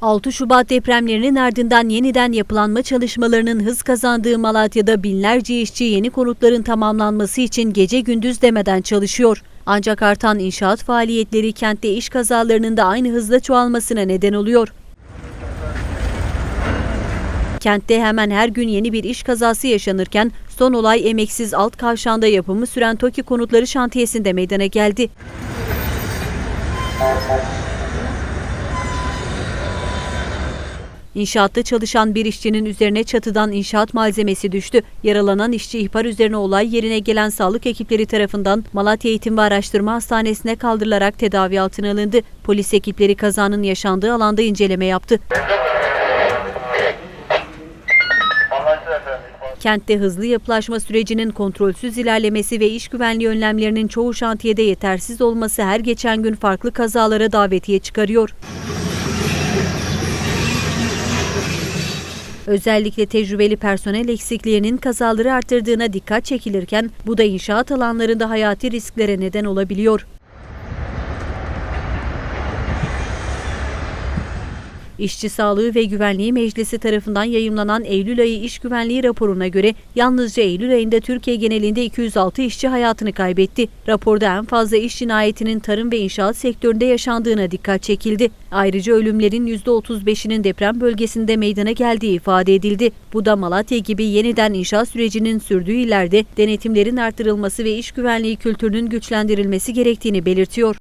6 Şubat depremlerinin ardından yeniden yapılanma çalışmalarının hız kazandığı Malatya'da binlerce işçi yeni konutların tamamlanması için gece gündüz demeden çalışıyor. Ancak artan inşaat faaliyetleri kentte iş kazalarının da aynı hızla çoğalmasına neden oluyor. Kentte hemen her gün yeni bir iş kazası yaşanırken son olay emeksiz alt kavşağında yapımı süren TOKİ konutları şantiyesinde meydana geldi. İnşaatta çalışan bir işçinin üzerine çatıdan inşaat malzemesi düştü. Yaralanan işçi ihbar üzerine olay yerine gelen sağlık ekipleri tarafından Malatya Eğitim ve Araştırma Hastanesi'ne kaldırılarak tedavi altına alındı. Polis ekipleri kazanın yaşandığı alanda inceleme yaptı. Kentte hızlı yapılaşma sürecinin kontrolsüz ilerlemesi ve iş güvenliği önlemlerinin çoğu şantiyede yetersiz olması her geçen gün farklı kazalara davetiye çıkarıyor. Özellikle tecrübeli personel eksikliğinin kazaları arttırdığına dikkat çekilirken bu da inşaat alanlarında hayati risklere neden olabiliyor. İşçi Sağlığı ve Güvenliği Meclisi tarafından yayımlanan Eylül ayı iş güvenliği raporuna göre yalnızca Eylül ayında Türkiye genelinde 206 işçi hayatını kaybetti. Raporda en fazla iş cinayetinin tarım ve inşaat sektöründe yaşandığına dikkat çekildi. Ayrıca ölümlerin %35'inin deprem bölgesinde meydana geldiği ifade edildi. Bu da Malatya gibi yeniden inşaat sürecinin sürdüğü illerde denetimlerin artırılması ve iş güvenliği kültürünün güçlendirilmesi gerektiğini belirtiyor.